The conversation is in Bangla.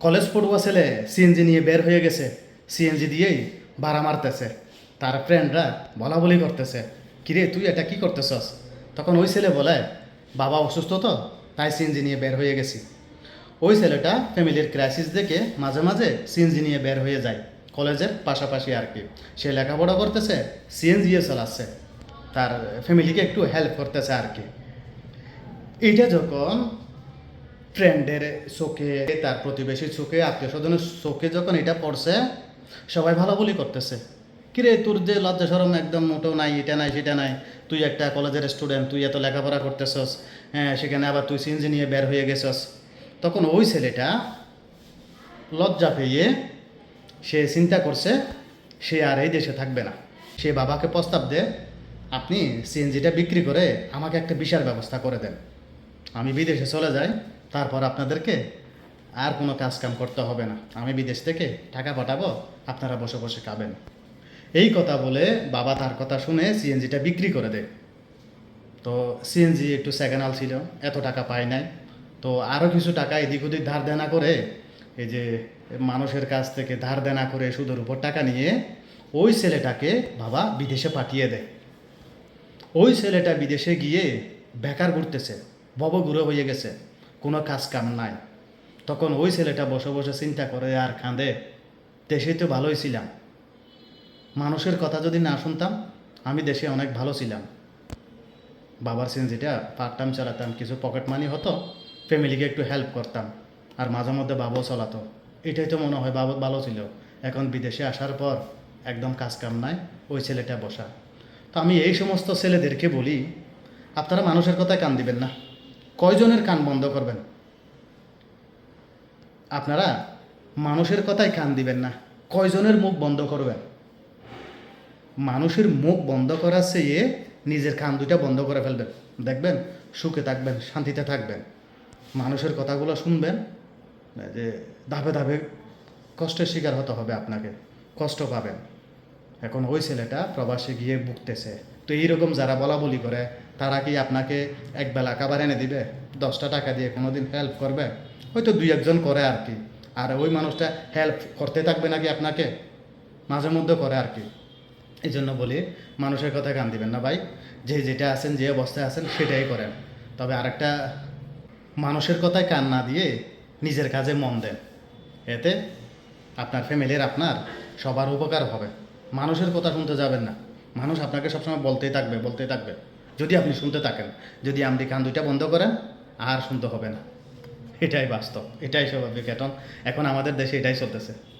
কলেজ পড়ুয়া ছেলে সিএনজি নিয়ে বের হয়ে গেছে। সিএনজি দিয়েই ভাড়া মারতেছে। তার ফ্রেন্ডরা বলা বলি করতেছে, কিরে, তুই এটা কি করতেছস? তখন ওই ছেলে বলে, বাবা অসুস্থ তো, তাই সিএনজি নিয়ে বের হয়ে গেছি। ওই ছেলেটা ফ্যামিলির ক্রাইসিস দেখে মাঝে মাঝে সিএনজি নিয়ে বের হয়ে যায়। কলেজের পাশাপাশি আর কি। সে লেখাপড়া করতেছে সিএনজিও চালাচ্ছে। তার ফ্যামিলিকে একটু হেল্প করতেছে আর কি। এইটা যখন ফ্রেন্ডের চোখে তার প্রতিবেশীর চোখে আত্মীয় স্বজনের চোখে যখন এটা পড়ছে, সবাই ভালো বলি করতেছে। কিরে, তোর যে লজ্জা সরম একদম মোটেও নাই, এটা নাই, সেটা নাই। তুই একটা কলেজের স্টুডেন্ট তুই এত লেখাপড়া করতেছস হ্যাঁ সেখানে আবার তুই সিনজি নিয়ে বের হয়ে গেছস। তখন ওই ছেলেটা লজ্জা পেয়ে সে চিন্তা করছে, সে আর এই দেশে থাকবে না। সে বাবাকে প্রস্তাব দে, আপনি সিএনজিটা বিক্রি করে আমাকে একটা বিশাল ব্যবস্থা করে দেন। আমি বিদেশে চলে যাই তারপর আপনাদেরকে আর কোনো কাজ কাম করতে হবে না। আমি বিদেশ থেকে টাকা পাঠাবো, আপনারা বসে বসে খাবেন। এই কথা বলে বাবা তার কথা শুনে সিএনজিটা বিক্রি করে দেয়। তো সিএনজি একটু সেকেন্ড ছিল, এত টাকা পায় নাই। তো আরও কিছু টাকা এদিক ওদিক ধার দেনা করে, এই যে মানুষের কাছ থেকে ধার দেনা করে সুদের উপর টাকা নিয়ে ওই ছেলেটাকে বাবা বিদেশে পাঠিয়ে দেয়। ওই ছেলেটা বিদেশে গিয়ে বেকার ঘুরতেছে ভবঘুরে হয়ে গেছে। কোনো কাজ কাম নাই। তখন ওই ছেলেটা বসে বসে চিন্তা করে, আর কাঁদে? দেশে তো ভালোই ছিলাম। মানুষের কথা যদি না শুনতাম, আমি দেশে অনেক ভালো ছিলাম। বাবার সিনজিটা পার্ট টাইম চালাতাম, কিছু পকেট মানি হতো, ফ্যামিলিকে একটু হেল্প করতাম, আর মাঝে মধ্যে বাবাও চালাতো। এটাই তো মনে হয় বাবা ভালো ছিল। এখন বিদেশে আসার পর একদম কাজ কাম নাই, ওই ছেলেটা বসা। তো আমি এই সমস্ত ছেলেদেরকে বলি, আপনারা মানুষের কথায় কান দিবেন না। কয়জনের কান বন্ধ করবেন? আপনারা মানুষের কথায় কান দিবেন না, কয়জনের মুখ বন্ধ করবেন? মানুষের মুখ বন্ধ করার চেয়ে নিজের কান দুইটা বন্ধ করে ফেলবেন। দেখবেন, সুখে থাকবেন, শান্তিতে থাকবেন। মানুষের কথাগুলো শুনবেন যে ধাপে ধাপে কষ্টের শিকার হতে হবে আপনাকে, কষ্ট পাবেন। এখন ওই ছেলেটা প্রবাসে গিয়ে ভুগতেছে। তো এইরকম যারা বলা বলি করে তারা কি আপনাকে একবেলা খাবার এনে দিবে? দশটা টাকা দিয়ে কোনোদিন হেল্প করবে? হয়তো দুই একজন করে আর কি। আর ওই মানুষটা হেল্প করতে থাকবে নাকি আপনাকে? মাঝে মধ্যে করে আর কি। এই জন্য বলি, মানুষের কথা কান দিবেন না ভাই। যে যেটা আছেন, যে অবস্থায় আছেন, সেটাই করেন। তবে আরেকটা, মানুষের কথায় কান না দিয়ে নিজের কাজে মন দেন। এতে আপনার ফ্যামিলির আপনার সবার উপকার হবে। মানুষের কথা শুনতে যাবেন না। মানুষ আপনাকে সবসময় বলতেই থাকবে বলতেই থাকবে। যদি আপনি শুনতে থাকেন, যদি আপনি কান দুইটা বন্ধ করেন, আর শুনতে হবে না। এটাই বাস্তব, এটাই স্বাভাবিক, এখন এখন আমাদের দেশে এটাই চলতেছে।